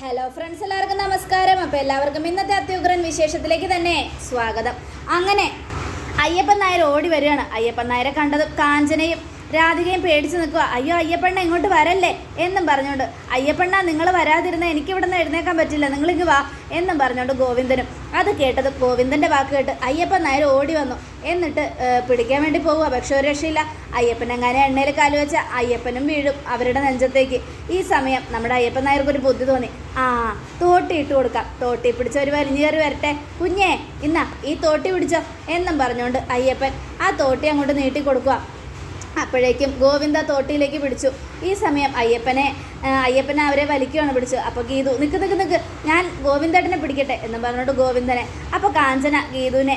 Hello friends എല്ലാവർക്കും നമസ്കാരം. അപ്പോൾ എല്ലാവർക്കും ഇന്നത്തെ അത്യുഗ്രൻ വിശേഷത്തിലേക്ക് തന്നെ സ്വാഗതം. അങ്ങനെ അയ്യപ്പൻ നായർ ഓടി വരികയാണ്. അയ്യപ്പൻ നായരെ കണ്ടതും കാഞ്ചനയും രാധികയും പേടിച്ചു നിൽക്കുക. അയ്യോ അയ്യപ്പണ്ണ ഇങ്ങോട്ട് വരല്ലേ? എന്നും പറഞ്ഞുകൊണ്ട് അയ്യപ്പണ്ണ നിങ്ങൾ വരാതിരുന്ന എനിക്ക് ഇവിടെ നിന്ന് എഴുന്നേക്കാൻ പറ്റില്ല നിങ്ങളിങ്ങ് വാ എന്നും പറഞ്ഞുകൊണ്ട് ഗോവിന്ദനും അത് കേട്ടത് ഗോവിന്ദന്റെ വാക്ക് കേട്ട് അയ്യപ്പൻ നായർ ഓടി വന്നു. എന്നിട്ട് പിടിക്കാൻ വേണ്ടി പോവുക. പക്ഷെ ഒരു രക്ഷയില്ല. അയ്യപ്പൻ എങ്ങനെ എണ്ണയിൽ കാൽ വെച്ച അയ്യപ്പനും വീഴും അവരുടെ നെഞ്ചത്തേക്ക്. ഈ സമയം നമ്മുടെ അയ്യപ്പൻ നായർക്ക് ഒരു ബുദ്ധി തോന്നി. ആ തോട്ടി ഇട്ട് കൊടുക്കാം. തോട്ടി പിടിച്ച ഒരു വലിഞ്ഞു കയറി വരട്ടെ. കുഞ്ഞേ ഇന്നാ ഈ തോട്ടി പിടിച്ചോ എന്നും പറഞ്ഞുകൊണ്ട് അയ്യപ്പൻ ആ തോട്ടി അങ്ങോട്ട് നീട്ടി കൊടുക്കുക. അപ്പോഴേക്കും ഗോവിന്ദ തോട്ടിയിലേക്ക് പിടിച്ചു. ഈ സമയം അയ്യപ്പനെ അയ്യപ്പനെ അവരെ വലിക്കുകയാണ് പിടിച്ചു അപ്പോൾ ഗീതു നിൽക്ക് നിൽക്ക് നിൽക്ക് ഞാൻ ഗോവിന്ദേട്ടനെ പിടിക്കട്ടെ എന്ന് പറഞ്ഞുകൊണ്ട് ഗോവിന്ദനെ. അപ്പോൾ കാഞ്ചന ഗീതുവിനെ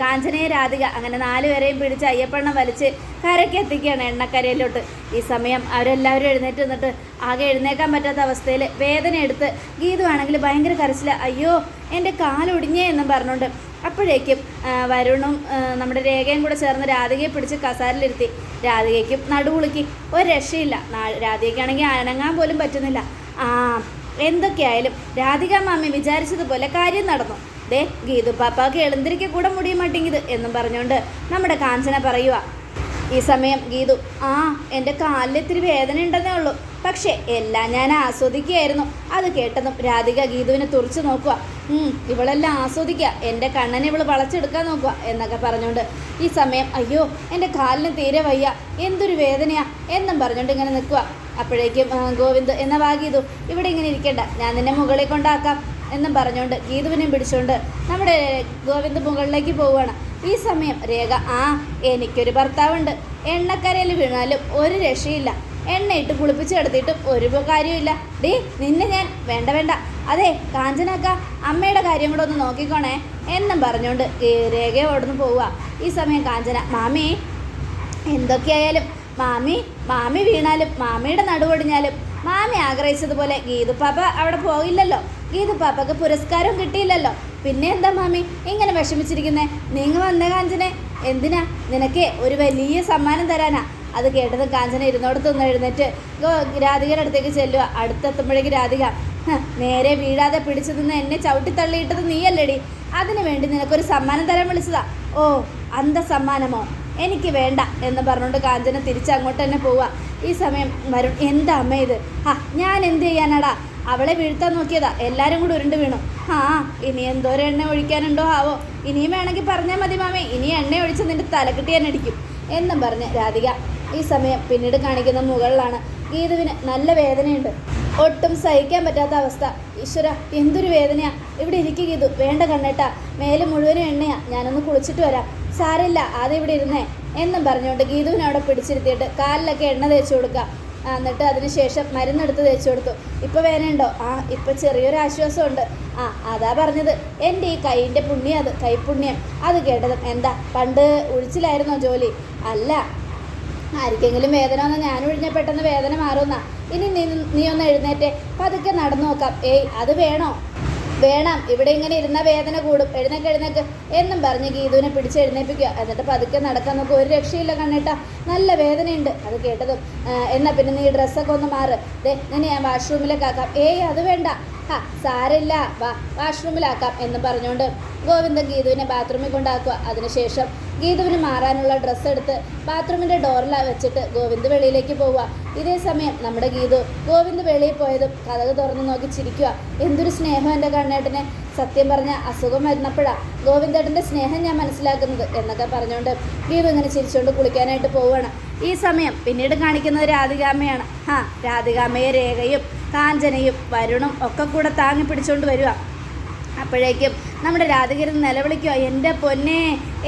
കാഞ്ചനയെ രാധിക അങ്ങനെ നാലുപേരെയും പിടിച്ച് അയ്യപ്പണ്ണം വലിച്ച് കരയ്ക്ക് എത്തിക്കുകയാണ് എണ്ണക്കരയിലോട്ട്. ഈ സമയം അവരെല്ലാവരും എഴുന്നേറ്റ് നിന്നിട്ട് ആകെ എഴുന്നേക്കാൻ പറ്റാത്ത അവസ്ഥയിൽ വേദന എടുത്ത് ഗീതു ആണെങ്കിൽ ഭയങ്കര കരച്ചില്ല അയ്യോ എന്റെ കാലൊടിഞ്ഞേ എന്നും പറഞ്ഞുകൊണ്ട് അപ്പോഴേക്കും വരുണും നമ്മുടെ രേഖയും കൂടെ ചേർന്ന് രാധികയെ പിടിച്ച് കസാരിലിരുത്തി രാധികയ്ക്കും നടുവുളുക്കി ഒരു രക്ഷയില്ല. രാധികയ്ക്കാണെങ്കിൽ അനങ്ങാൻ പോലും പറ്റുന്നില്ല. ആ എന്തൊക്കെയായാലും രാധിക മാമി വിചാരിച്ചതുപോലെ കാര്യം നടന്നു. ദേ ഗീതു പാപ്പാക്ക് എളുന്തിരിക്ക് കൂടെ മുടിയും മട്ടിങ്ങിത് എന്നും പറഞ്ഞുകൊണ്ട് നമ്മുടെ കാഞ്ചന പറയുക ഈ സമയം ഗീതു ആ എന്റെ കാലിൽ ഇത്തിരി വേദന ഉണ്ടെന്നേ ഉള്ളൂ. പക്ഷേ എല്ലാം ഞാൻ ആസ്വദിക്കുകയായിരുന്നു. അത് കേട്ടതും രാധിക ഗീതുവിനെ തുറച്ചു നോക്കുക. ഇവളെല്ലാം ആസ്വദിക്കുക. എന്റെ കണ്ണനെ ഇവൾ വളച്ചെടുക്കാൻ നോക്കുക എന്നൊക്കെ പറഞ്ഞുകൊണ്ട് ഈ സമയം അയ്യോ എന്റെ കാലിന് തീരെ വയ്യ. എന്തൊരു വേദനയാ എന്നും പറഞ്ഞുകൊണ്ട് ഇങ്ങനെ നിൽക്കുക. അപ്പോഴേക്കും ഗോവിന്ദ് എന്നാ വാ ഗീതു ഇവിടെ ഇങ്ങനെ ഇരിക്കേണ്ട. ഞാൻ നിന്നെ മുകളിൽ കൊണ്ടാക്കാം എന്നും പറഞ്ഞുകൊണ്ട് ഗീതുവിനെയും പിടിച്ചുകൊണ്ട് നമ്മുടെ ഗോവിന്ദ് മുകളിലേക്ക് പോവുകയാണ്. ഈ സമയം രേഖ ആ എനിക്കൊരു ഭർത്താവുണ്ട്. എണ്ണക്കരയിൽ വീണാലും ഒരു രക്ഷയില്ല. എണ്ണയിട്ട് കുളിപ്പിച്ച് കിടത്തിയിട്ടും ഒരു കാര്യമില്ല ഡേ നിന്നെ ഞാൻ വേണ്ട വേണ്ട. അതെ കാഞ്ചനാക്ക അമ്മയുടെ കാര്യം കൂടെ ഒന്ന് നോക്കിക്കോണേ. എന്നും പറഞ്ഞുകൊണ്ട് രേഖ ഓടുന്നു പോവുക. ഈ സമയം കാഞ്ചന മാമി എന്തൊക്കെയായാലും. മാമി മാമി വീണാലും മാമിയുടെ നടുവൊടിഞ്ഞാലും മാമി ആഗ്രഹിച്ചതുപോലെ ഗീതു പാപ്പ അവിടെ പോയില്ലല്ലോ. ഗീതു പാപ്പക്ക് പുരസ്കാരം കിട്ടിയില്ലല്ലോ. പിന്നെ എന്താ മാമി? ഇങ്ങനെ വിഷമിച്ചിരിക്കുന്നേ? നിങ്ങൾ വന്ന കാഞ്ചനെ? എന്തിനാ? നിനക്ക് ഒരു വലിയ സമ്മാനം തരാനാ. അത് കേട്ടത് കാഞ്ചന ഇരുന്നോടത്ത് നിന്ന് എഴുന്നേറ്റ് രാധികയുടെ അടുത്തേക്ക് ചെല്ലുക. അടുത്തെത്തുമ്പോഴേക്ക് രാധിക "ഹ്, നേരെ വീഴാതെ പിടിച്ചു നിന്ന് എന്നെ ചവിട്ടി തള്ളിയിട്ടത് നീയല്ലേടി? അതിനു വേണ്ടി നിനക്കൊരു സമ്മാനം തരാൻ വിളിച്ചതാ. ഓ അന്ത സമ്മാനമോ? എനിക്ക് വേണ്ട എന്ന് പറഞ്ഞുകൊണ്ട് കാഞ്ചന തിരിച്ചങ്ങോട്ട് തന്നെ പോവുക. ഈ സമയം വരുൺ എന്താ അമ്മ ഇത്? ആ ഞാൻ എന്ത് ചെയ്യാനാടാ? അവളെ വീഴ്ത്താൻ നോക്കിയതാ. എല്ലാരും കൂടി ഉരുണ്ട് വീണു. ആ ഇനി എന്തോരം എണ്ണ ഒഴിക്കാനുണ്ടോ ആവോ? ഇനിയും വേണമെങ്കിൽ പറഞ്ഞാൽ മതി മാമേ. ഇനി എണ്ണ ഒഴിച്ച് നിന്റെ തലക്കെട്ടി തന്നെ അടിക്കും. എന്നും പറഞ്ഞ് രാധിക ഈ സമയം പിന്നീട് കാണിക്കുന്ന മുകളിലാണ് ഗീതുവിന് നല്ല വേദനയുണ്ട്. ഒട്ടും സഹിക്കാൻ പറ്റാത്ത അവസ്ഥ. ഈശ്വര എന്തൊരു വേദനയാ. ഇവിടെ ഇരിക്കുക ഗീതു. വേണ്ട കണ്ണേട്ടാ. മേൽ മുഴുവനും എണ്ണയാ. ഞാനൊന്ന് കുളിച്ചിട്ട് വരാം. സാരമില്ല ആദ്യം ഇവിടെ ഇരുന്നേ. എന്നും പറഞ്ഞുകൊണ്ട് ഗീതുവിനെ അവിടെ പിടിച്ചിരുത്തിയിട്ട് കാലിലൊക്കെ എണ്ണ തേച്ച് കൊടുക്കുക എന്നിട്ട് അതിന് ശേഷം മരുന്നെടുത്ത് തേച്ചു കൊടുത്തു. ഇപ്പോൾ വേനയുണ്ടോ? ആ ഇപ്പോൾ ചെറിയൊരു ആശ്വാസമുണ്ട്. ആ അതാ പറഞ്ഞത്. എന്റെ ഈ കൈയിന്റെ പുണ്യം അത് കൈപ്പുണ്യം. അത് കേട്ടതും എന്താ? പണ്ട് ഒഴിച്ചിലായിരുന്നോ ജോലി? അല്ല. ആർക്കെങ്കിലും വേദന വന്നാൽ ഞാൻ ഒഴിഞ്ഞ പെട്ടെന്ന് വേദന മാറുമെന്നാ. ഇനി നീ നീ ഒന്ന് എഴുന്നേറ്റേ പതുക്കെ നടന്നു നോക്കാം. ഏയ് അത് വേണോ? വേണം ഇവിടെ ഇങ്ങനെ ഇരുന്ന വേദന കൂടും എഴുന്നേക്ക് എഴുന്നേക്ക് എന്നും പറഞ്ഞ് ഗീതുവിനെ പിടിച്ച് എഴുന്നേൽപ്പിക്കുക എന്നിട്ട് പതുക്കെ നടക്കാൻ നമുക്ക് ഒരു രക്ഷയില്ല കണ്ണേട്ടാ നല്ല വേദനയുണ്ട്. അത് കേട്ടതും എന്നാൽ എന്നാ പിന്നെ നീ ഡ്രസ്സൊക്കെ ഒന്ന് മാറ്. ദേ നിന്നെ ഞാൻ വാഷ്റൂമിലേക്കാക്കാം ഏയ് അത് വേണ്ട. ആ സാരില്ല വാ വാഷ്റൂമിലാക്കാം എന്ന് പറഞ്ഞുകൊണ്ട് ഗോവിന്ദൻ ഗീതുവിനെ ബാത്റൂമിൽ കൊണ്ടാക്കുക. അതിനുശേഷം ഗീതുവിന് മാറാനുള്ള ഡ്രസ്സ് എടുത്ത് ബാത്റൂമിന്റെ ഡോറിലാണ് വെച്ചിട്ട് ഗോവിന്ദ് വെളിയിലേക്ക് പോവുക. ഇതേ സമയം നമ്മുടെ ഗീതു ഗോവിന്ദ് വെളിയിൽ പോയതും കഥക് തുറന്നു നോക്കി ചിരിക്കുക എന്തൊരു സ്നേഹം എന്റെ കണ്ണേട്ടനെ. സത്യം പറഞ്ഞ അസുഖം വരുന്നപ്പോഴാണ് ഗോവിന്ദേട്ടന്റെ സ്നേഹം ഞാൻ മനസ്സിലാക്കുന്നത് എന്നൊക്കെ പറഞ്ഞുകൊണ്ട് ഗീതു ഇങ്ങനെ ചിരിച്ചുകൊണ്ട് കുളിക്കാനായിട്ട് പോവുകയാണ്. ഈ സമയം പിന്നീട് കാണിക്കുന്നത് രാധികാമ്മയാണ്. ആ രാധികാമ്മയെ രേഖയും കാഞ്ചനയും വരുണും ഒക്കെ കൂടെ താങ്ങി പിടിച്ചുകൊണ്ട് വരിക അപ്പോഴേക്കും നമ്മുടെ രാധികരൻ നിലവിളിക്കുക എന്റെ പൊന്നേ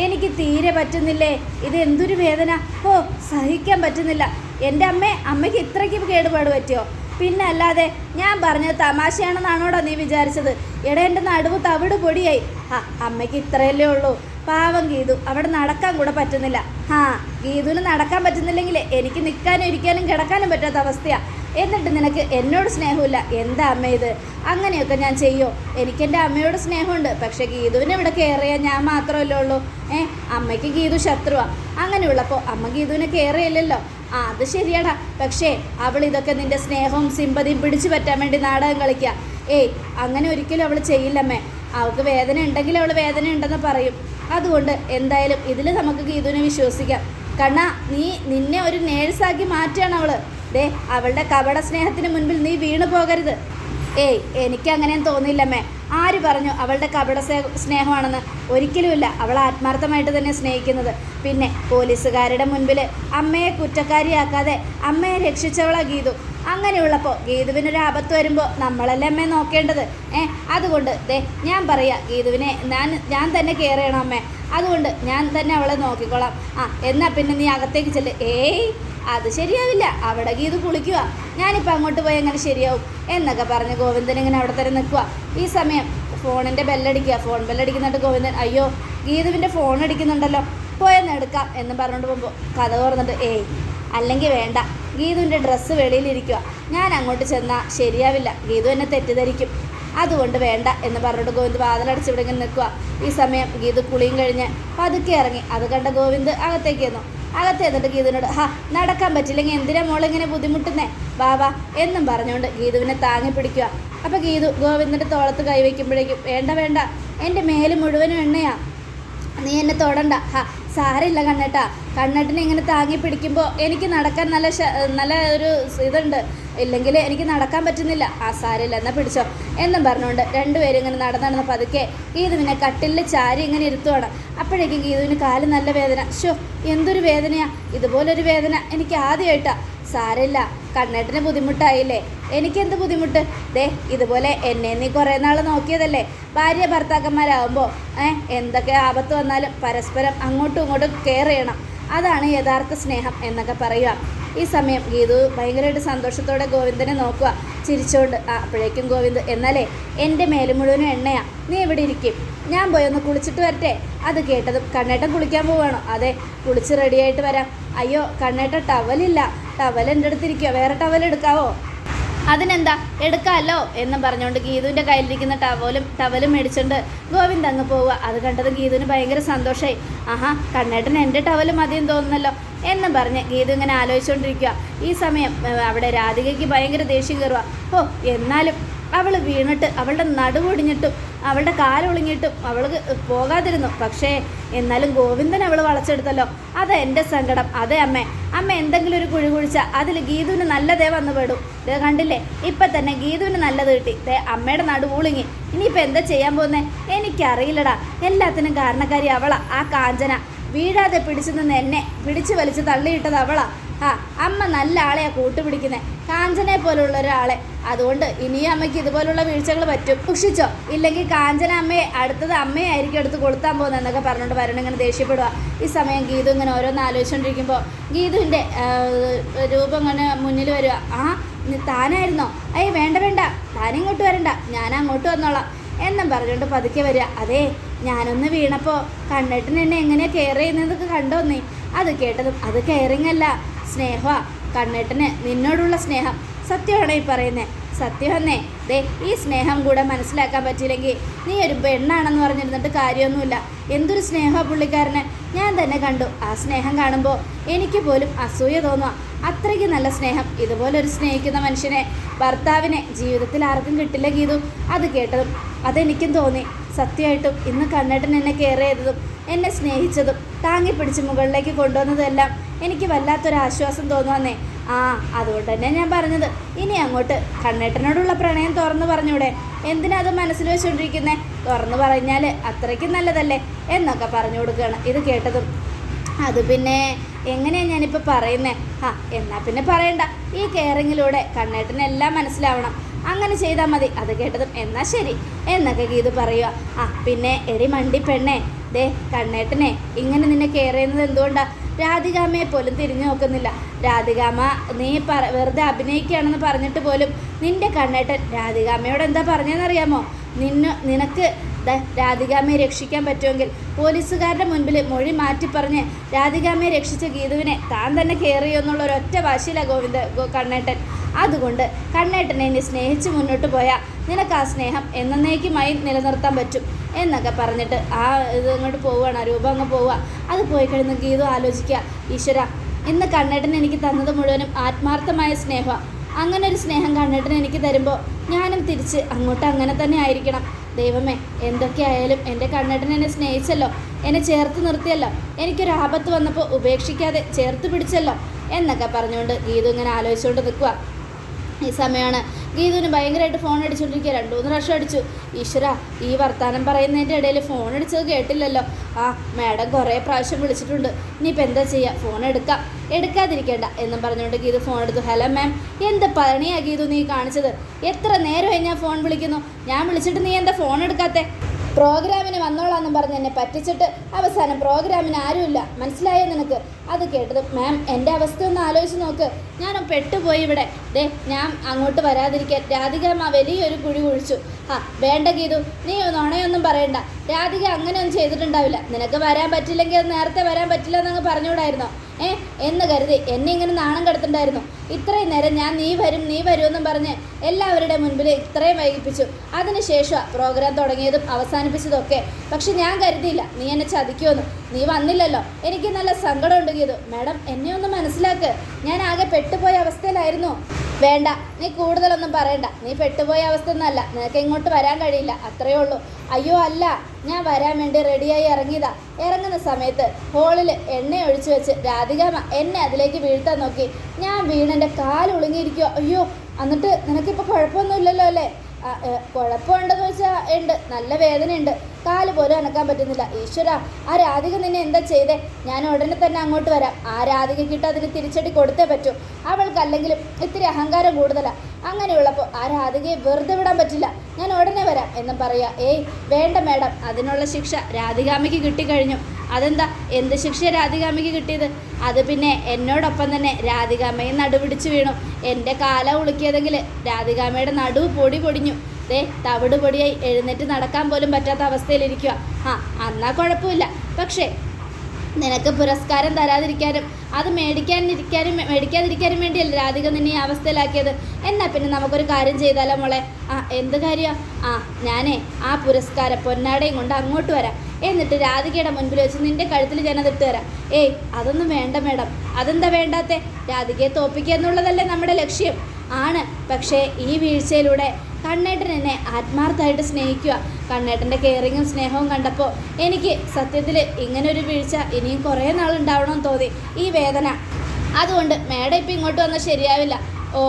എനിക്ക് തീരെ പറ്റുന്നില്ലേ? ഇത് എന്തൊരു വേദന? ഓ സഹിക്കാൻ പറ്റുന്നില്ല. എന്റെ അമ്മ അമ്മയ്ക്ക് ഇത്രയ്ക്ക് കേടുപാട് പറ്റിയോ? പിന്നെ അല്ലാതെ ഞാൻ പറഞ്ഞത് തമാശയാണെന്നാണോടോ നീ വിചാരിച്ചത്? ഇട എന്റെ നടുവ് തവിട് പൊടിയായി. ആ അമ്മയ്ക്ക് ഇത്രയല്ലേ ഉള്ളൂ. പാവം ഗീതു അവിടെ നടക്കാൻ കൂടെ പറ്റുന്നില്ല. ആ ഗീതുവിന് നടക്കാൻ പറ്റുന്നില്ലെങ്കിൽ എനിക്ക് നിൽക്കാനും ഇരിക്കാനും കിടക്കാനും പറ്റാത്ത അവസ്ഥയാ. എന്നിട്ട് നിനക്ക് എന്നോട് സ്നേഹമില്ല. എന്താ അമ്മ ഇത്? അങ്ങനെയൊക്കെ ഞാൻ ചെയ്യോ? എനിക്ക് എന്റെ അമ്മയോട് സ്നേഹമുണ്ട്. പക്ഷേ ഗീതുവിനെ ഇവിടെ ചെയ്യാൻ ഞാൻ മാത്രമല്ലേ ഉള്ളൂ. ഏ അമ്മയ്ക്ക് ഗീതു ശത്രുവാ. അങ്ങനെയുള്ളപ്പോൾ അമ്മ ഗീതുവിനെ കെയർ ആ അത് ശരിയാടാ. പക്ഷേ അവൾ ഇതൊക്കെ നിന്റെ സ്നേഹവും സിമ്പതിയും പിടിച്ചു പറ്റാൻ വേണ്ടി നാടകം കളിക്കുക ഏയ് അങ്ങനെ ഒരിക്കലും അവൾ ചെയ്യില്ലമ്മേ. അവൾക്ക് വേദന ഉണ്ടെങ്കിൽ അവൾ വേദന ഉണ്ടെന്ന് പറയും. അതുകൊണ്ട് എന്തായാലും ഇതിൽ നമുക്ക് ഗീതുവിനെ വിശ്വസിക്കാം. കണ്ണ നീ നിന്നെ ഒരു നേഴ്സാക്കി മാറ്റുകയാണ് അവൾ ദേ അവളുടെ കപട സ്നേഹത്തിന് മുൻപിൽ നീ വീണു പോകരുത് ഏയ് എനിക്ക് അങ്ങനെയും തോന്നിയില്ലമ്മേ ആര് പറഞ്ഞു അവളുടെ കപട സ്നേഹമാണെന്ന്? ഒരിക്കലുമില്ല. അവൾ ആത്മാർത്ഥമായിട്ട് തന്നെ സ്നേഹിക്കുന്നത്. പിന്നെ പോലീസുകാരുടെ മുൻപിൽ അമ്മയെ കുറ്റക്കാരിയാക്കാതെ അമ്മയെ രക്ഷിച്ചവളാ ഗീതു. അങ്ങനെയുള്ളപ്പോൾ ഗീതുവിനൊരു ആപത്ത് വരുമ്പോൾ നമ്മളല്ലേ അമ്മയെ നോക്കേണ്ടത്? ഏ അതുകൊണ്ട് ദേ ഞാൻ പറയാം ഗീതുവിനെ ഞാൻ ഞാൻ തന്നെ കെയർ ചെയ്യണം അമ്മേ. അതുകൊണ്ട് ഞാൻ തന്നെ അവളെ നോക്കിക്കോളാം. ആ എന്നാൽ പിന്നെ നീ അകത്തേക്ക് ചെല്ല്. ഏയ് അത് ശരിയാവില്ല. അവിടെ ഗീത് കുളിക്കുക. ഞാനിപ്പോൾ അങ്ങോട്ട് പോയി എങ്ങനെ ശരിയാവും? എന്നൊക്കെ പറഞ്ഞ് ഗോവിന്ദൻ ഇങ്ങനെ അവിടെ തന്നെ നിൽക്കുക ഈ സമയം ഫോണിന്റെ ബെല്ലടിക്കുക. ഫോൺ ബെല്ലടിക്കുന്നിട്ട് ഗോവിന്ദൻ അയ്യോ ഗീതുവിന്റെ ഫോൺ അടിക്കുന്നുണ്ടല്ലോ. പോയെന്ന് എടുക്കാം. എന്ന് പറഞ്ഞുകൊണ്ട് പോകുമ്പോൾ കഥ തുറന്നിട്ട് ഏയ് അല്ലെങ്കിൽ വേണ്ട. ഗീതുവിന്റെ ഡ്രസ്സ് വെളിയിലിരിക്കുക ഞാൻ അങ്ങോട്ട് ചെന്നാൽ ശരിയാവില്ല. ഗീതു എന്നെ തെറ്റിദ്ധരിക്കും. അതുകൊണ്ട് വേണ്ട എന്ന് പറഞ്ഞിട്ട് ഗോവിന്ദ് വാതിലടച്ച് ഇവിടെ ഇങ്ങനെ നിൽക്കുക ഈ സമയം ഗീതു കുളിയും കഴിഞ്ഞ് പതുക്കെ ഇറങ്ങി. അത് കണ്ട ഗോവിന്ദ് അകത്തേക്ക് വന്നു അകത്ത് എന്നിട്ട് ഗീതുവിനോട് ഹാ നടക്കാൻ പറ്റില്ലെങ്കിൽ എന്തിനാ മോളിങ്ങനെ ബുദ്ധിമുട്ടുന്നേ? ബാബാ എന്നും പറഞ്ഞുകൊണ്ട് ഗീതുവിനെ താങ്ങി പിടിക്കുക അപ്പോൾ ഗീതു ഗോവിന്ദന്റെ തോളത്ത് കൈവയ്ക്കുമ്പോഴേക്കും വേണ്ട വേണ്ട എന്റെ മേൽ മുഴുവനും എണ്ണയാ. നീ എന്നെ തൊടണ്ട. ഹാ സാരമില്ല കണ്ണേട്ടാ. കണ്ണേട്ടിനെ ഇങ്ങനെ താങ്ങി പിടിക്കുമ്പോൾ എനിക്ക് നടക്കാൻ നല്ല നല്ല ഒരു ഇതുണ്ട്. ഇല്ലെങ്കിൽ എനിക്ക് നടക്കാൻ പറ്റുന്നില്ല. ആ സാരില്ല എന്നാൽ പിടിച്ചോ. എന്നും പറഞ്ഞുകൊണ്ട് രണ്ടുപേരും ഇങ്ങനെ നടന്ന് നടന്ന് പതുക്കെ ഗീതുവിനെ കട്ടിലിൽ ചാരി ഇങ്ങനെ ഇരുത്തുവാണ്. അപ്പോഴേക്കും ഗീതുവിന് കാൽ നല്ല വേദന. ഷോ എന്തൊരു വേദനയാ. ഇതുപോലൊരു വേദന എനിക്ക് ആദ്യമായിട്ടാ സാരമില്ല കണ്ണേട്ടന് ബുദ്ധിമുട്ടായില്ലേ? എനിക്കെന്ത് ബുദ്ധിമുട്ട്? ദേ ഇതുപോലെ എന്നെ നീ കുറേ നാൾ നോക്കിയതല്ലേ? ഭാര്യ ഭർത്താക്കന്മാരാകുമ്പോൾ ഏ എന്തൊക്കെ ആപത്ത് വന്നാലും പരസ്പരം അങ്ങോട്ടും ഇങ്ങോട്ടും കെയർ ചെയ്യണം. അതാണ് യഥാർത്ഥ സ്നേഹം എന്നൊക്കെ പറയുക. ഈ സമയം ഗീതു ഭയങ്കരമായിട്ട് സന്തോഷത്തോടെ ഗോവിന്ദനെ നോക്കുക. ചിരിച്ചോണ്ട് ആ അപ്പോഴേക്കും ഗോവിന്ദ്. എന്നാലേ എന്റെ മേലും മുഴുവനും എണ്ണയാ. നീ ഇവിടെ ഇരിക്കും? ഞാൻ പോയി ഒന്ന് കുളിച്ചിട്ട് വരട്ടെ. അത് കേട്ടതും കണ്ണേട്ടൻ കുളിക്കാൻ പോവാണോ. അതെ കുളിച്ച് റെഡിയായിട്ട് വരാം. അയ്യോ കണ്ണേട്ട ടവലില്ല. ടവൽ എന്റെ അടുത്തിരിക്കുക വേറെ ടവൽ എടുക്കാവോ? അതിനെന്താ? എടുക്കാമല്ലോ എന്ന് പറഞ്ഞുകൊണ്ട് ഗീതുവിന്റെ കയ്യിലിരിക്കുന്ന ടവലും ടവലും മേടിച്ചുകൊണ്ട് ഗോവിന്ദ് അങ്ങ് പോവുക. അത് കണ്ടത് ഗീതുവിന് ഭയങ്കര സന്തോഷമായി ആഹാ കണ്ണേട്ടൻ എന്റെ ടവൽ മതിയെന്ന് തോന്നുന്നല്ലോ. എന്നും പറഞ്ഞ് ഗീതു ഇങ്ങനെ ആലോചിച്ചുകൊണ്ടിരിക്കുക ഈ സമയം അവിടെ രാധികയ്ക്ക് ഭയങ്കര ദേഷ്യം കയറുക ഓ എന്നാലും അവൾ വീണിട്ട് അവളുടെ നടുവൊടിഞ്ഞിട്ടും അവളുടെ കാലൊളിഞ്ഞിട്ടും അവൾക്ക് പോകാതിരുന്നു. പക്ഷേ എന്നാലും ഗോവിന്ദൻ അവൾ വളച്ചെടുത്തല്ലോ. അത് എന്റെ സങ്കടം. അതെ അമ്മ. അമ്മ എന്തെങ്കിലും ഒരു കുഴി കുഴിച്ചാൽ അതിൽ ഗീതുവിന് നല്ലതേ വന്നു പെടും. ഇത് കണ്ടില്ലേ? ഇപ്പം തന്നെ ഗീതുവിന് നല്ലത് കിട്ടി. ദേ അമ്മയുടെ നടുവൂളിങ്ങി ഇനിയിപ്പോൾ എന്താ ചെയ്യാൻ പോകുന്നത് എനിക്കറിയില്ലടാ. എല്ലാത്തിനും കാരണക്കാരി അവളാ. ആ കാഞ്ചന. വീഴാതെ പിടിച്ചു നിന്ന് എന്നെ പിടിച്ചു വലിച്ച് തള്ളിയിട്ടത് അവളാ. ആ അമ്മ നല്ല ആളെയാ കൂട്ടുപിടിക്കുന്നത് കാഞ്ചനെ പോലുള്ള ഒരാളെ. അതുകൊണ്ട് ഇനിയും അമ്മയ്ക്ക് ഇതുപോലുള്ള വീഴ്ചകൾ പറ്റും. സൂക്ഷിച്ചോ? ഇല്ലെങ്കിൽ കാഞ്ചന അമ്മയെ അടുത്തത് അമ്മയായിരിക്കും എടുത്ത് കൊളുത്താൻ പോകുന്നത് എന്നൊക്കെ പറഞ്ഞുകൊണ്ട് വരണം ഇങ്ങനെ ദേഷ്യപ്പെടുക ഈ സമയം ഗീതു ഇങ്ങനെ ഓരോന്ന് ആലോചിച്ചുകൊണ്ടിരിക്കുമ്പോൾ ഗീതുവിന്റെ രൂപം ഇങ്ങനെ മുന്നിൽ വരിക ആ താനായിരുന്നോ? അയ്യ വേണ്ട വേണ്ട. താനിങ്ങോട്ട് വരണ്ട. ഞാൻ അങ്ങോട്ട് വന്നോളാം. എന്നും പറഞ്ഞുകൊണ്ട് പതുക്കെ വരിക. അതേ ഞാനൊന്ന് വീണപ്പോൾ കണ്ണിട്ടിന് എന്നെ എങ്ങനെയാണ് കെയർ ചെയ്യുന്നതൊക്കെ കണ്ടോന്നേ അത് കേട്ടതും അത് കെയറിങ് അല്ല. സ്നേഹമാ കണ്ണേട്ടന് നിന്നോടുള്ള സ്നേഹം. സത്യമാണ് ഈ പറയുന്നത് സത്യമെന്നേ ദേ ഈ സ്നേഹം കൂടെ മനസ്സിലാക്കാൻ പറ്റിയില്ലെങ്കിൽ നീ ഒരു പെണ്ണാണെന്ന് പറഞ്ഞിരുന്നിട്ട് കാര്യമൊന്നുമില്ല. എന്തൊരു സ്നേഹമാണ് പുള്ളിക്കാരന്. ഞാൻ തന്നെ കണ്ടു. ആ സ്നേഹം കാണുമ്പോൾ എനിക്ക് പോലും അസൂയ തോന്നുക അത്രയ്ക്ക് നല്ല സ്നേഹം. ഇതുപോലൊരു സ്നേഹിക്കുന്ന മനുഷ്യനെ ഭർത്താവിനെ ജീവിതത്തിൽ ആർക്കും കിട്ടില്ല ഗീതു. അത് കേട്ടതും അതെനിക്കും തോന്നി. സത്യമായിട്ടും ഇന്ന് കണ്ണേട്ടൻ എന്നെ കെയർ ചെയ്തതും എന്നെ സ്നേഹിച്ചതും താങ്ങി പിടിച്ച് മുകളിലേക്ക് കൊണ്ടുവന്നതെല്ലാം എനിക്ക് വല്ലാത്തൊരു ആശ്വാസം തോന്നുവന്നേ. ആ അതുകൊണ്ട് തന്നെ ഞാൻ പറഞ്ഞത്. ഇനി അങ്ങോട്ട് കണ്ണേട്ടനോടുള്ള പ്രണയം തുറന്നു പറഞ്ഞൂടെ. എന്തിനാ അത് മനസ്സിൽ വെച്ചുകൊണ്ടിരിക്കുന്നേ തുറന്നു പറഞ്ഞാൽ അത്രയ്ക്കും നല്ലതല്ലേ? എന്നൊക്കെ പറഞ്ഞു കൊടുക്കുകയാണ് ഇത് കേട്ടതും. അത് പിന്നെ എങ്ങനെയാണ് ഞാനിപ്പോൾ പറയുന്നേ? ആ എന്നാൽ പിന്നെ പറയണ്ട. ഈ കെയറിങ്ങിലൂടെ കണ്ണേട്ടനെല്ലാം മനസ്സിലാവണം. അങ്ങനെ ചെയ്താൽ മതി. അത് കേട്ടതും എന്നാൽ ശരി. എന്നൊക്കെ ഗീതു പറയുക ആ പിന്നെ എടി മണ്ടി പെണ്ണേ ദേ കണ്ണേട്ടനെ ഇങ്ങനെ നിന്നെ കയറിയുന്നത് എന്തുകൊണ്ടാണ് എന്തുകൊണ്ടാ? രാധികാമ്മയെ പോലും തിരിഞ്ഞു നോക്കുന്നില്ല. രാധികാമ്മ നീ പറ വെറുതെ അഭിനയിക്കുകയാണെന്ന് പറഞ്ഞിട്ട് പോലും നിന്റെ കണ്ണേട്ടൻ രാധികാമ്മയോട് എന്താ പറഞ്ഞതെന്നറിയാമോ? നിന്നു നിനക്ക് രാധികാമ്മയെ രക്ഷിക്കാൻ പറ്റുമെങ്കിൽ പോലീസുകാരുടെ മുൻപിൽ മൊഴി മാറ്റി പറഞ്ഞ് രാധികാമ്മയെ രക്ഷിച്ച ഗീതുവിനെ താൻ തന്നെ കയറിയോ എന്നുള്ള ഒരൊറ്റ വാശിയിലാണ് ഗോവിന്ദ കണ്ണേട്ടൻ. അതുകൊണ്ട് കണ്ണേട്ടനെ നീ സ്നേഹിച്ച് മുന്നോട്ട് പോയാൽ നിനക്ക് ആ സ്നേഹം എന്നേക്കുമായി നിലനിർത്താൻ പറ്റും എന്നൊക്കെ പറഞ്ഞിട്ട് ആ ഇത് അങ്ങോട്ട് പോവുകയാണ്. ആ രൂപം അങ്ങ് പോവുക. അത് പോയി കഴിഞ്ഞ് ഗീതു ആലോചിക്കുക ഈശ്വര ഇന്ന് കണ്ണേട്ടൻ എനിക്ക് തന്നത് മുഴുവനും ആത്മാർത്ഥമായ സ്നേഹമാണ് അങ്ങനെ ഒരു സ്നേഹം കണ്ണേട്ടൻ എനിക്ക് തരുമ്പോൾ ഞാനും തിരിച്ച് അങ്ങോട്ട് അങ്ങനെ തന്നെ ആയിരിക്കണം. ദൈവമേ എന്തൊക്കെയായാലും എന്റെ കണ്ണേട്ടൻ എന്നെ സ്നേഹിച്ചല്ലോ എന്നെ ചേർത്ത് നിർത്തിയല്ലോ എനിക്കൊരു ആപത്ത് വന്നപ്പോൾ ഉപേക്ഷിക്കാതെ ചേർത്ത് പിടിച്ചല്ലോ എന്നൊക്കെ പറഞ്ഞുകൊണ്ട് ഗീതു ഇങ്ങനെ ആലോചിച്ചുകൊണ്ട് നിൽക്കുക. ഈ സമയമാണ്. ഗീതുവിന് ഭയങ്കരമായിട്ട് ഫോൺ അടിച്ചുകൊണ്ടിരിക്കുക രണ്ടു മൂന്ന് പ്രാവശ്യം അടിച്ചു. ഈശ്വര ഈ വർത്താനം പറയുന്നതിന്റെ ഇടയിൽ ഫോൺ അടിച്ചത് കേട്ടില്ലല്ലോ. ആ മാഡം കുറേ പ്രാവശ്യം വിളിച്ചിട്ടുണ്ട്. ഇനിയിപ്പോൾ എന്താ ചെയ്യുക ഫോൺ എടുക്കാം. എടുക്കാതിരിക്കേണ്ട എന്നും പറഞ്ഞുകൊണ്ട് ഗീതു ഫോൺ എടുത്തു. ഹലോ മാം എന്ത് പണിയാണ് ഗീതു നീ കാണിച്ചത്? എത്ര നേരമായി ഞാൻ ഫോൺ വിളിക്കുന്നു? ഞാൻ വിളിച്ചിട്ട് നീ എന്താ ഫോൺ എടുക്കാത്തെ? പ്രോഗ്രാമിന് വന്നോളാന്നും പറഞ്ഞ് എന്നെ പറ്റിച്ചിട്ട് അവസാനം പ്രോഗ്രാമിന് ആരുമില്ല. മനസ്സിലായോ നിനക്ക്? അത് കേട്ടത് മാം എന്റെ അവസ്ഥ ഒന്ന് ആലോചിച്ച് നോക്ക്. ഞാൻ പെട്ടുപോയി ഇവിടെ. ദേ ഞാൻ അങ്ങോട്ട് വരാതിരിക്കാൻ രാധികാമ്മ വലിയൊരു കുഴി കുഴിച്ചു. ആ വേണ്ട ഗീതു നീ നുണയൊന്നും പറയണ്ട. രാധിക അങ്ങനെയൊന്നും ചെയ്തിട്ടുണ്ടാവില്ല. നിനക്ക് വരാൻ പറ്റില്ലെങ്കിൽ നേരത്തെ വരാൻ പറ്റില്ല എന്നങ്ങ് പറഞ്ഞുകൂടായിരുന്നോ? ഏ എന്ന് കരുതി. എന്നെ ഇങ്ങനെ നാണം കെടുത്തുണ്ടായിരുന്നു? ഇത്രയും നേരം ഞാൻ നീ വരും നീ വരുമെന്നും പറഞ്ഞ് എല്ലാവരുടെ മുൻപിൽ ഇത്രയും വൈകിപ്പിച്ചു. അതിനുശേഷം പ്രോഗ്രാം തുടങ്ങിയതും അവസാനിപ്പിച്ചതും ഒക്കെ പക്ഷെ ഞാൻ കരുതിയില്ല. നീ എന്നെ ചതിക്കുമെന്ന്. നീ വന്നില്ലല്ലോ. എനിക്ക് നല്ല സങ്കടം ഗീതു. മാഡം എന്നെ ഒന്ന് മനസ്സിലാക്ക്. ഞാൻ ആകെ പെട്ടുപോയ അവസ്ഥയിലായിരുന്നു. വേണ്ട നീ കൂടുതലൊന്നും പറയണ്ട. നീ പെട്ടുപോയ അവസ്ഥ ഒന്നല്ല. നിനക്ക് ഇങ്ങോട്ട് വരാൻ കഴിയില്ല. അത്രയേ ഉള്ളൂ. അയ്യോ അല്ല. ഞാൻ വരാൻ വേണ്ടി റെഡിയായി ഇറങ്ങിയതാ. ഇറങ്ങുന്ന സമയത്ത് ഹോളിൽ എണ്ണ ഒഴിച്ചു വെച്ച് രാധികാമ എന്നെ അതിലേക്ക് വീഴ്ത്താൻ നോക്കി. ഞാൻ വീണെന്റെ കാലുളുങ്ങിയിരിക്കുവോ അയ്യോ എന്നിട്ട് നിനക്കിപ്പോൾ കുഴപ്പമൊന്നുമില്ലല്ലോ അല്ലേ? കുഴപ്പമുണ്ടെന്ന് വെച്ചാൽ ഉണ്ട്. നല്ല വേദനയുണ്ട്. കാൽ പോലും അനക്കാൻ പറ്റുന്നില്ല. ഈശ്വര ആ രാധിക നിന്നെ എന്താ ചെയ്തേ? ഞാൻ ഉടനെ തന്നെ അങ്ങോട്ട് വരാം. ആ രാധിക രാധികക്കിട്ട് അതിന് തിരിച്ചടി കൊടുത്തേ പറ്റൂ. അവൾക്കല്ലെങ്കിലും ഇത്തിരി അഹങ്കാരം കൂടുതലാണ് അങ്ങനെയുള്ളപ്പോൾ ആ രാധികയെ വെറുതെ വിടാൻ പറ്റില്ല. ഞാൻ ഉടനെ വരാം എന്നും പറയാ. ഏയ് വേണ്ട മേഡം. അതിനുള്ള ശിക്ഷ രാധികാമ്മയ്ക്ക് കിട്ടിക്കഴിഞ്ഞു. അതെന്താ? എന്ത് ശിക്ഷ രാധികാമ്മയ്ക്ക് കിട്ടിയത്? അത് പിന്നെ എന്നോടൊപ്പം തന്നെ രാധികാമ്മയെ നടുപിടിച്ച് വീണു. എന്റെ കാല ഉളുക്കിയതെങ്കിൽ രാധികാമ്മയുടെ നടുവ് പൊടി പൊടിഞ്ഞു. ദേ തവിട് പൊടിയായി എഴുന്നേറ്റ് നടക്കാൻ പോലും പറ്റാത്ത അവസ്ഥയിലിരിക്കുക ആ എന്നാൽ കുഴപ്പമില്ല. പക്ഷേ നിനക്ക് പുരസ്കാരം തരാതിരിക്കാനും അത് മേടിക്കാനിരിക്കാനും മേടിക്കാതിരിക്കാനും വേണ്ടിയല്ല രാധിക നിന്നെ ഈ അവസ്ഥയിലാക്കിയത്? എന്നാ പിന്നെ നമുക്കൊരു കാര്യം ചെയ്താലോ മോളെ? ആ എന്ത് കാര്യം? ആ ഞാനേ ആ പുരസ്കാരം പൊന്നാടയും കൊണ്ട് അങ്ങോട്ട് വരാം. എന്നിട്ട് രാധികയുടെ മുൻപിൽ വെച്ച് നിന്റെ കഴുത്തിൽ ഞാനത് ഇട്ട് തരാം. ഏയ് അതൊന്നും വേണ്ട മേഡം. അതെന്താ വേണ്ടാത്തെ? രാധികയെ തോപ്പിക്കുക എന്നുള്ളതല്ലേ നമ്മുടെ ലക്ഷ്യം. ആണ്. പക്ഷേ ഈ വീഴ്ചയിലൂടെ കണ്ണേട്ടൻ എന്നെ ആത്മാർത്ഥമായിട്ട് സ്നേഹിക്കുക. കണ്ണേട്ടന്റെ കെയറിങ്ങും സ്നേഹവും കണ്ടപ്പോൾ എനിക്ക് സത്യത്തിൽ ഇങ്ങനൊരു വീഴ്ച ഇനിയും കുറേ നാളുണ്ടാവണമെന്ന് തോന്നി. ഈ വേദന. അതുകൊണ്ട് മേഡം ഇപ്പം ഇങ്ങോട്ട് വന്നാൽ ശരിയാവില്ല. ഓ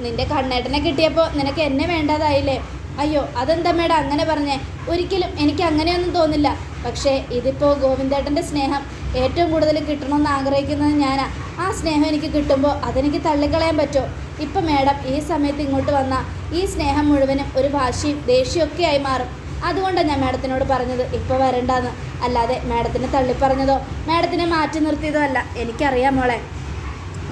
നിന്റെ കണ്ണേട്ടനെ കിട്ടിയപ്പോൾ നിനക്ക് എന്നെ വേണ്ടതായില്ലേ? അയ്യോ അതെന്താ മേഡം അങ്ങനെ പറഞ്ഞേ? ഒരിക്കലും എനിക്ക് അങ്ങനെയൊന്നും തോന്നില്ല. പക്ഷേ ഇതിപ്പോൾ ഗോവിന്ദേട്ടന്റെ സ്നേഹം. ഏറ്റവും കൂടുതൽ കിട്ടണമെന്ന് ആഗ്രഹിക്കുന്നത് ഞാനാ. ആ സ്നേഹം എനിക്ക് കിട്ടുമ്പോൾ അതെനിക്ക് തള്ളിക്കളയാൻ പറ്റുമോ? ഇപ്പം മേഡം ഈ സമയത്ത് ഇങ്ങോട്ട് വന്ന ഈ സ്നേഹം മുഴുവനും ഒരു വാശിയും ദേഷ്യമൊക്കെ ആയി മാറും. അതുകൊണ്ടാണ് ഞാൻ മാഡത്തിനോട് പറഞ്ഞത് ഇപ്പോൾ വരണ്ടാന്ന്. അല്ലാതെ മാഡത്തിനെ തള്ളിപ്പറഞ്ഞതോ മാഡത്തിനെ മാറ്റി നിർത്തിയതോ അല്ല. എനിക്കറിയാം മോളെ.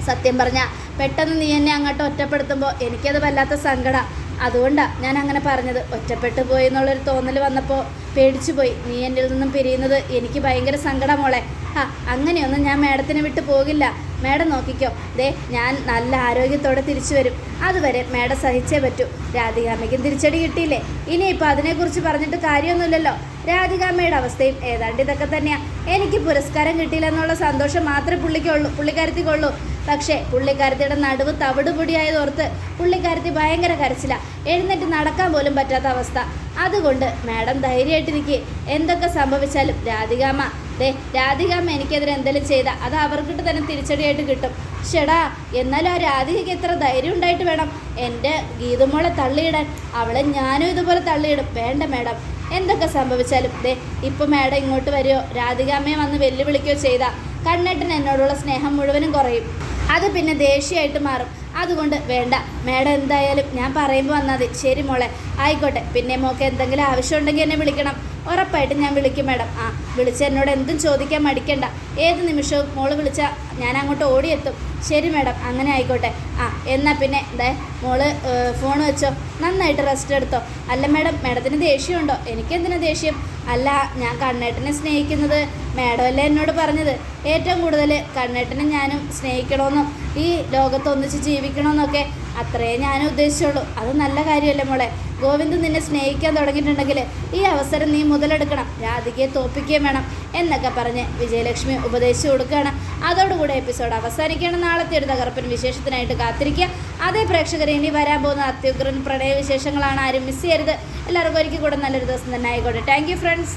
സത്യം പറഞ്ഞാൽ പെട്ടെന്ന് നീ എന്നെ അങ്ങോട്ട് ഒറ്റപ്പെടുത്തുമ്പോൾ എനിക്കത് വല്ലാത്ത സങ്കട. അതുകൊണ്ടാണ് ഞാൻ അങ്ങനെ പറഞ്ഞത്. ഒറ്റപ്പെട്ടു പോയി എന്നുള്ളൊരു തോന്നൽ വന്നപ്പോൾ പേടിച്ചു പോയി. നീ എന്റെ നിന്നും പിരിയുന്നത് എനിക്ക് ഭയങ്കര സങ്കടമോളെ ആ അങ്ങനെയൊന്നും ഞാൻ മാഡത്തിനെ വിട്ടു പോകില്ല. മാഡം നോക്കിക്കോ. ദേ ഞാൻ നല്ല ആരോഗ്യത്തോടെ തിരിച്ചു വരും. അതുവരെ മാഡം സഹിച്ചേ പറ്റൂ. രാധികാമ്മയ്ക്കും തിരിച്ചടി കിട്ടിയില്ലേ? ഇനിയിപ്പോൾ അതിനെക്കുറിച്ച് പറഞ്ഞിട്ട് കാര്യമൊന്നുമില്ലല്ലോ. രാധികാമ്മയുടെ അവസ്ഥയും ഏതാണ്ട് ഇതൊക്കെ തന്നെയാണ് എനിക്ക് പുരസ്കാരം കിട്ടിയില്ല എന്നുള്ള സന്തോഷം മാത്രമേ പുള്ളിക്കുള്ളൂ പുള്ളിക്കാരത്തിക്കുള്ളൂ. പക്ഷേ പുള്ളിക്കാരത്തിയുടെ നടുവ് തവിട് പൊടിയായതോർത്ത് പുള്ളിക്കാരത്തി ഭയങ്കര കരച്ചില. എഴുന്നേറ്റ് നടക്കാൻ പോലും പറ്റാത്ത അവസ്ഥ. അതുകൊണ്ട് മാഡം ധൈര്യമായിട്ടിരിക്കെ. എന്തൊക്കെ സംഭവിച്ചാലും രാധികാമ്മ ദേ രാധികാമ്മ എനിക്കെതിരെ എന്തെങ്കിലും ചെയ്ത അത് അവർക്കിട്ട് തന്നെ തിരിച്ചടിയായിട്ട് കിട്ടും. ഷെടാ എന്നാലും ആ രാധികയ്ക്ക് എത്ര ധൈര്യം ഉണ്ടായിട്ട് വേണം? എന്റെ ഗീതുമോളെ തള്ളിയിടാൻ. അവളെ ഞാനും ഇതുപോലെ തള്ളിയിടും. വേണ്ട മാഡം. എന്തൊക്കെ സംഭവിച്ചാലും ദേ ഇപ്പം മാഡം ഇങ്ങോട്ട് വരികയോ രാധികാമ്മയെ വന്ന് വെല്ലുവിളിക്കുകയോ ചെയ്താൽ കണ്ണേട്ടൻ എന്നോടുള്ള സ്നേഹം മുഴുവനും കുറയും. അത് പിന്നെ ദേഷ്യമായിട്ട് മാറും. അതുകൊണ്ട് വേണ്ട. മാഡം എന്തായാലും ഞാൻ പറയുമ്പോൾ വന്നാൽ മതി. ശരി മോളെ ആയിക്കോട്ടെ. പിന്നെ മോക്ക് എന്തെങ്കിലും ആവശ്യമുണ്ടെങ്കിൽ എന്നെ വിളിക്കണം. ഉറപ്പായിട്ടും ഞാൻ വിളിക്കും മാഡം. ആ വിളിച്ച് എന്നോട് എന്തും ചോദിക്കാൻ മടിക്കണ്ട. ഏത് നിമിഷവും മോൾ വിളിച്ചാൽ ഞാൻ അങ്ങോട്ട് ഓടിയെത്തും. ശരി മാഡം അങ്ങനെ ആയിക്കോട്ടെ. ആ എന്നാൽ പിന്നെ ദേ മോൾ ഫോൺ വെച്ചോ. നന്നായിട്ട് റെസ്റ്റ് എടുത്തോ. അല്ല മാഡം മാഡത്തിന് ദേഷ്യമുണ്ടോ എനിക്കെന്തിനാ ദേഷ്യം? അല്ല ഞാൻ കണ്ണേട്ടനെ സ്നേഹിക്കുന്നത് മാഡമല്ലേ എന്നോട് പറഞ്ഞത്. ഏറ്റവും കൂടുതൽ കണ്ണേട്ടനെ ഞാനും സ്നേഹിക്കണമെന്നും ഈ ലോകത്ത് ഒന്നിച്ച് ജീവിക്കണമെന്നൊക്കെ അത്രയേ ഞാൻ ഉദ്ദേശിച്ചുള്ളൂ. അത് നല്ല കാര്യമല്ലേ മോളെ? ഗോവിന്ദ് നിന്നെ സ്നേഹിക്കാൻ തുടങ്ങിയിട്ടുണ്ടെങ്കിൽ ഈ അവസരം നീ മുതലെടുക്കണം. രാധികയെ തോപ്പിക്കുകയും വേണം എന്നൊക്കെ പറഞ്ഞ് വിജയലക്ഷ്മി ഉപദേശിച്ചു കൊടുക്കുകയാണ്. അതോടുകൂടെ എപ്പിസോഡ് അവസാനിക്കുകയാണ്. നാളത്തെ ഒരു തകർപ്പൻ വിശേഷത്തിനായിട്ട് കാത്തിരിക്കുക. അതേ പ്രേക്ഷകരെ ഇനി വരാൻ പോകുന്ന അത്യുഗ്രൻ പ്രണയ വിശേഷങ്ങളാണ് ആരും മിസ് ചെയ്യരുത്. എല്ലാവർക്കും ഒരിക്കൽ കൂടെ നല്ലൊരു ദിവസം തന്നെ ആയിക്കോട്ടെ. Thank friends